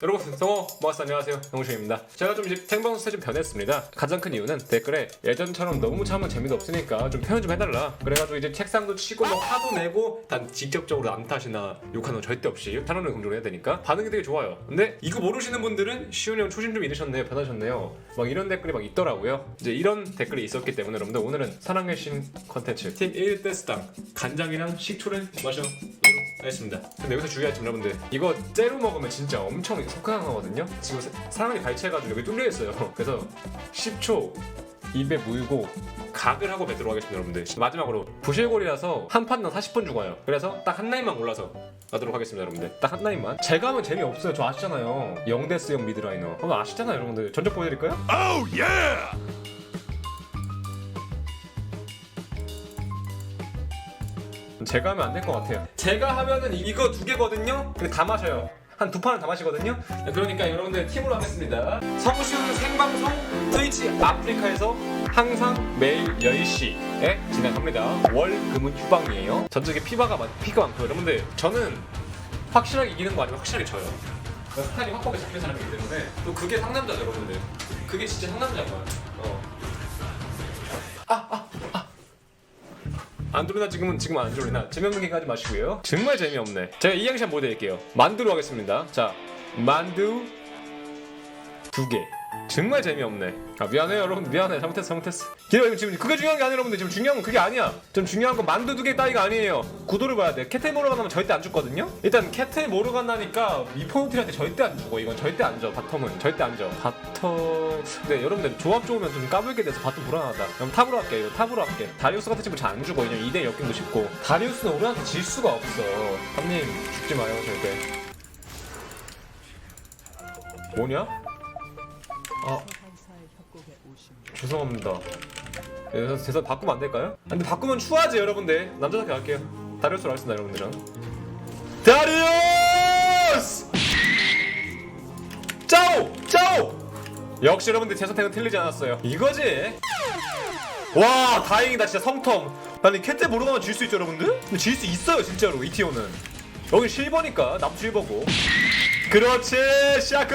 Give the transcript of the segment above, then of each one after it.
여러분 성호 모아스 안녕하세요. 영우ሽ입니다. 제가 좀 이제 생방송 좀 변했습니다. 가장 큰 이유는 댓글에 예전처럼 너무 참으면 재미도 없으니까 좀 표현 좀 해달라. 그래가지고 이제 책상도 치고 뭐 화도 내고 단 직접적으로 암탓이나 욕하는 거 절대 없이 탄원을 긍정을 해야 되니까 반응이 되게 좋아요. 근데 이거 모르시는 분들은 시훈이 형 초심 좀 잃으셨네요. 변하셨네요. 막 이런 댓글이 막 있더라고요. 이제 이런 댓글이 있었기 때문에 여러분들 오늘은 사랑의 신 컨텐츠 팀 1대 스당 간장이랑 식초를 마셔 보도록 하겠습니다. 근데 여기서 주의할 점 여러분들 이거 째로 먹으면 진짜 엄청 속상하거든요? 지금 사- 사람이 갈치해가지고 여기 뚫려 있어요. 그래서 10초 입에 물고 각을 하고 뱉도록 하겠습니다 여러분들. 마지막으로 부실골이라서 한 판당 40분 죽어요. 그래서 딱 한 라인만 골라서 가도록 하겠습니다 여러분들. 딱 한 라인만. 제가 하면 재미없어요. 저 아시잖아요. 영대스형 미드라이너. 그럼 아시잖아요 여러분들. 전적 보여드릴까요? 제가 하면 안 될 것 같아요. 제가 하면은 이거 두 개거든요. 근데 다 마셔요. 한 두 판을 다 마시거든요. 그러니까 여러분들 팀으로 하겠습니다. 성시훈 생방송 트위치 아프리카에서 항상 매일 10시에 진행합니다. 월, 금은 휴방이에요. 전적에 피바가 많, 피가 많고 여러분들 저는 확실하게 이기는 거 아니면 확실하게 져요. 스타일이 확고하게 잡힌 사람이기 때문에 또 그게 상남자죠 여러분들. 그게 진짜 상남자인 거야. 어. 안 졸리나 지금은 지금 안 졸리나. 재미없는 게 하지 마시고요. 정말 재미없네. 제가 이행시한 보여드릴게요. 만두로 하겠습니다. 자 만두 두 개 정말 재미없네. 아 미안해요 여러분. 미안해. 잘못했어 잘못했어. 기다려 지금 그게 중요한 게 아니라 여러분들. 지금 중요한 건 그게 아니야. 좀 중요한 건 만두 두 개 따위가 아니에요. 구도를 봐야 돼. 캐틀 모르가나면 절대 안 죽거든요? 일단 캐틀 모르가나니까 미포노티한테 절대 안 죽어. 이건 절대 안 져 바텀은. 절대 안 져. 바텀 근데 여러분들 조합 좋으면 좀 까불게 돼서 바텀 불안하다. 그럼 탑으로 할게. 이거 탑으로 할게. 다리우스 같은 친구 잘 안 죽어. 왜냐면 2대 역경도 쉽고. 다리우스는 우리한테 질 수가 없어. 형님 죽지 마요 절대. 뭐냐? 아 죄송합니다. 그래서 대사 바꾸면 안 될까요? 아, 근데 바꾸면 추하지 여러분들. 남자답게 할게요. 다리우스로 하겠습니다 여러분들은. 다리우스! 짜오! 짜오! 역시 여러분들 제 선택은 틀리지 않았어요. 이거지? 와 다행이다 진짜 성텀. 아니 캣때 모르가면 질 수 있죠 여러분들? 질 수 있어요 진짜로 이 티오는. 여기 실버니까 나도 실버고. 그렇지 샤코!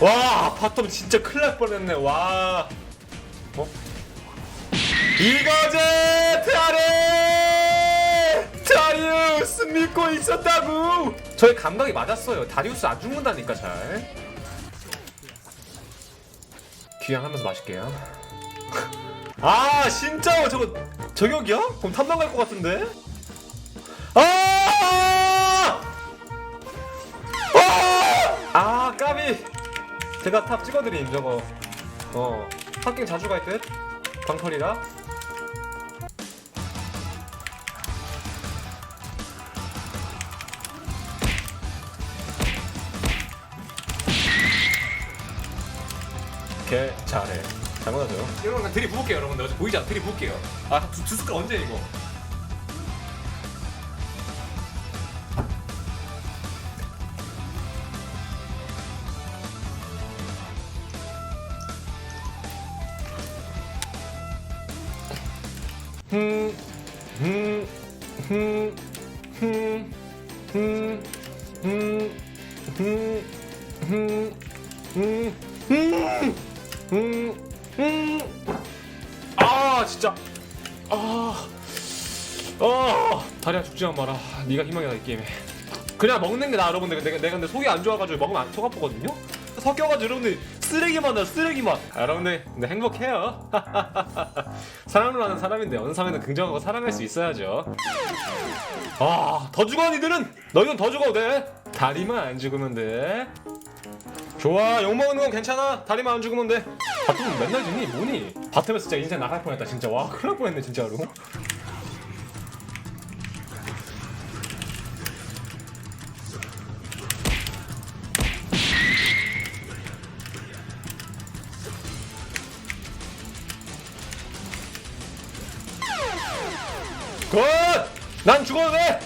와 바텀 진짜 큰일 날 뻔했네. 와. 어? 이거지 타리! 다리우스 믿고 있었다고! 저의 감각이 맞았어요. 다리우스 안 죽는다니까 잘. 귀향하면서 마실게요. 아 진짜 저거 저격이야? 그럼 탐방 갈 것 같은데 제가 탑 찍어드림 저거. 어. 탑갱 자주 갈듯? 방털이라? 개 잘해. 잘못하죠 이런 건 들이 부을게요 여러분들 보이지 않아? 들이 부을게요. 아 두 두 숟갈 언제 이거 아 진짜. 아, 아 다리야 죽지만 마라. 네가 희망이다 이 게임에. 그냥 먹는 게 나아 여러분들. 내가, 내가 근데 속이 안 좋아가지고 먹으면 안, 속 아프거든요? 섞여가지고 여러분들 쓰레기만 나 쓰레기만 아, 여러분들 근데 행복해요. 사랑을 하는 사람인데 어느 사람에는 긍정하고 사랑할 수 있어야죠. 아더 죽어 니들은? 너희는 더 죽어도 돼. 다리만 안 죽으면 돼. 좋아 욕먹는 건 괜찮아. 다리만 안 죽으면 돼. 바텀은 맨날 지니 뭐니? 바텀에서 진짜 인생 나갈 뻔했다 진짜. 와 큰일 날 뻔했네 진짜로 굿! 난 죽어도 돼!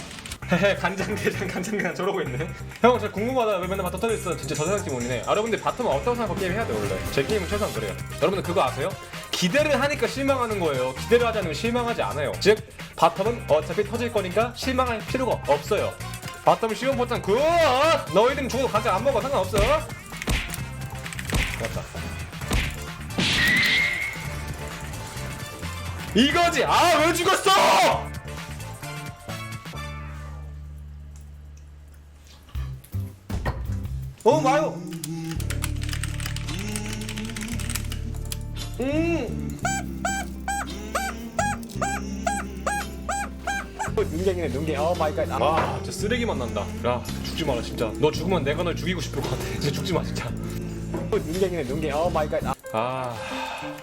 헤헤 간장게장 간장게장 저러고 있네. 형 저 궁금하다. 왜 맨날 바텀 터져있어? 진짜 저 세상 기분이네. 아, 여러분들 바텀은 어떤 생각하고 게임 해야 돼 원래? 제 게임은 최소한 그래요. 여러분들 그거 아세요? 기대를 하니까 실망하는 거예요. 기대를 하지 않으면 실망하지 않아요. 즉 바텀은 어차피 터질 거니까 실망할 필요가 없어요. 바텀 시원 포탄 굿! 너희들은 죽어도 간장 안 먹어. 상관없어. 맞다. 이거지! 아 왜 죽었어 어 마요. 음. 눈갱이네 눈갱 오 마이 갓. 아, 진짜 쓰레기만 난다. 야 죽지 마라 진짜. 너 죽으면 내가 널 죽이고 싶을 것 같아. 진짜 죽지 마 진짜. 눈갱이네 눈갱 오 마이 갓아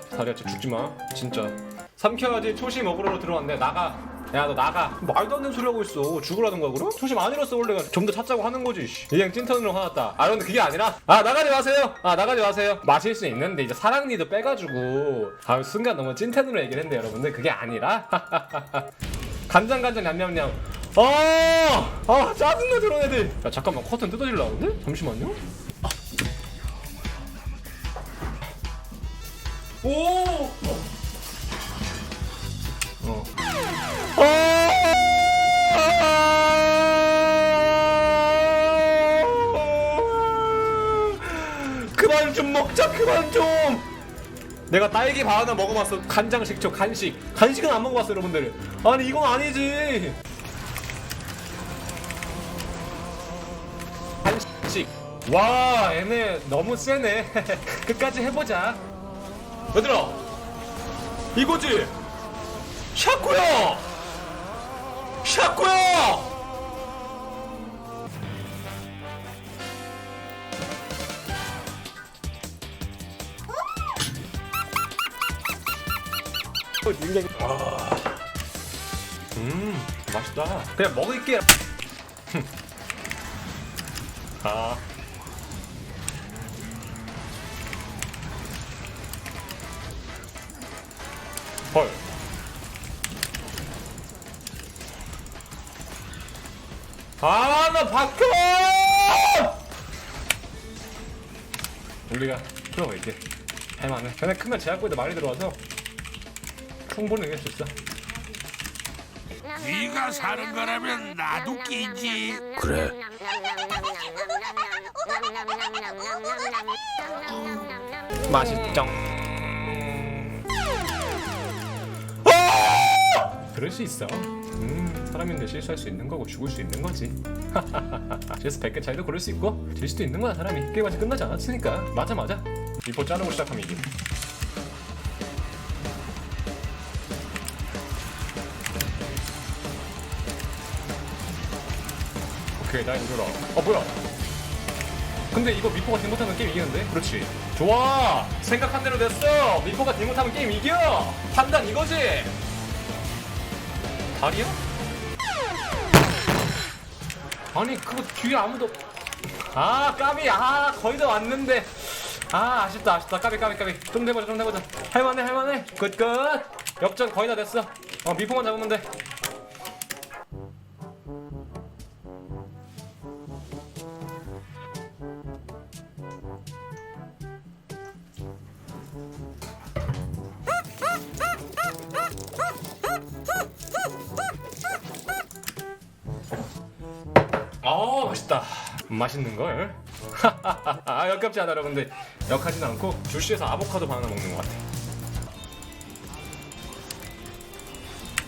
다리야 진짜 죽지 마. 진짜. 삼켜야지 초심 어그로로 들어왔는데 나가 야 너 나가. 말도 안 되는 소리 하고 있어. 죽으라는 거야 그럼? 초심 안 잃었어 원래. 좀더 찾자고 하는 거지 씨. 그냥 찐텐으로 화났다. 아 근데 그게 아니라. 아 나가지 마세요. 아 나가지 마세요. 마실 수 있는데 이제 사랑니도 빼가지고. 아 순간 너무 찐텐으로 얘기를 했는데 여러분들. 그게 아니라. 간장간장 냠냠냠. 아, 아 짜증나 저런 애들. 야 잠깐만. 커튼 뜯어질라는데? 잠시만요. 오! 어. 아! 그만 좀 먹자 그만 좀! 내가 딸기 바나나 먹어봤어. 간장 식초 간식. 간식은 안 먹어봤어 여러분들. 아니 이건 아니지. 간식. 와 얘네 너무 세네. 끝까지 해보자. 얘들아 이거지 샤코야 샤코야 음 맛있다. 그냥 먹을게 아. 헐. 아, 나 박혀! 우리가 필요가 있지. 할만해. 근데 크면 제약골도 많이 들어와서 충분히 이길 수 있어. 네가 사는 거라면 나도 끼지. 그래. 맛있죠. 아! 그럴 수 있어. 음, 사람인데 실수할 수 있는 거고 죽을 수 있는 거지. 그래서 100개 차이도 그럴 수 있고 질 수도 있는 거야 사람이. 게임 아직 끝나지 않았으니까. 맞아 맞아. 이포 자르고 시작하면 이김. 오케이 나 이거 어 뭐야? 근데 이거 미포가 딜 못하면 게임 이기는데? 그렇지. 좋아. 생각한 대로 됐어. 미포가 딜 못하면 게임 이겨. 판단 이거지. 다리야? 아니 그거 뒤에 아무도. 아 까비. 아 거의 다 왔는데. 아 아쉽다 아쉽다 까비 까비 까비 좀 해보자 좀 해보자 할만해 할만해 굿굿 역전 거의 다 됐어 어 미포만 잡으면 돼 맛있다. 맛있는 걸? 아, 역겹지 않아 여러분들. 역하진 않고 주시에서 아보카도 바나나 먹는 것 같아.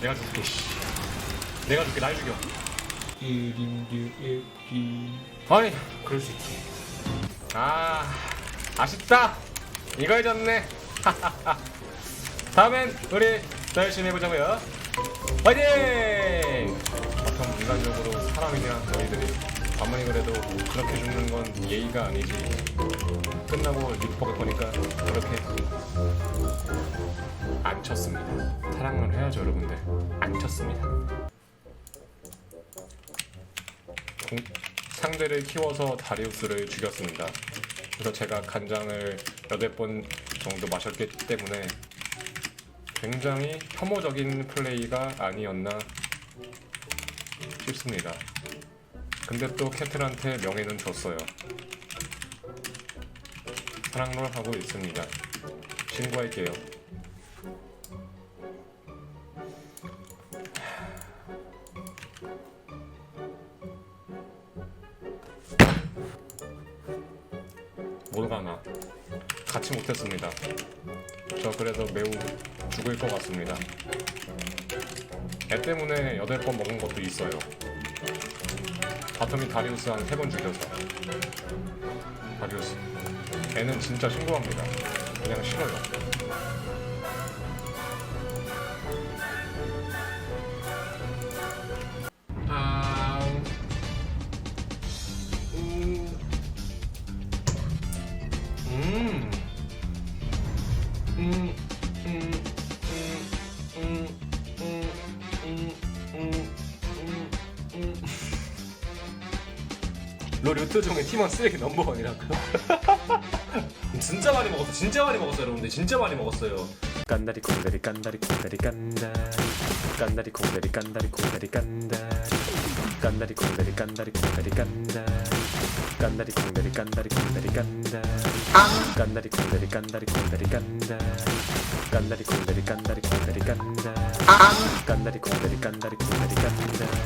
내가 줄게 씨. 내가 줄게 날 죽여. 아니 그럴 수 있지. 아 아쉽다. 이거 해줬네. 다음엔 우리 더 열심히 해보자고요. 화이팅! 보통 인간적으로 사람이냐 너희들이 아무리 그래도 그렇게 죽는 건 예의가 아니지. 끝나고 리포가 보니까 그렇게 안 쳤습니다. 사랑을 해야죠 여러분들. 안 쳤습니다. 공- 상대를 키워서 다리우스를 죽였습니다. 그래서 제가 간장을 8번 정도 마셨기 때문에 굉장히 혐오적인 플레이가 아니었나 싶습니다. 근데 또 캐틀한테 명예는 줬어요. 사랑롤 하고 있습니다. 신고할게요. 모르가나 같이 못했습니다. 저 그래서 매우 죽을 것 같습니다. 애 때문에 여덟 번 먹은 것도 있어요. 바텀이 다리우스 한 3번 죽여서. 다리우스. 애는 진짜 신고합니다. 그냥 싫어요. 롤 유튜브 중에 팀원 쓰레기 넘버원이라고 진짜 많이 먹었어 진짜 많이 먹었어요 여러분들 진짜 많이 먹었어요 깐다리 콩다리 깐다리 콩다리 깐다리 깐다리 콩다리 깐다리 콩다리 깐다리 깐다리 콩다리 깐다리 콩다리 깐다리 깐다리 콩다리 깐다리 콩다리 깐다리 깐다리 콩다리 깐다리 콩다리 깐다리 깐다리 콩다리 깐다리 콩다리 깐다리 깐다리 콩다리 깐다리 깐다리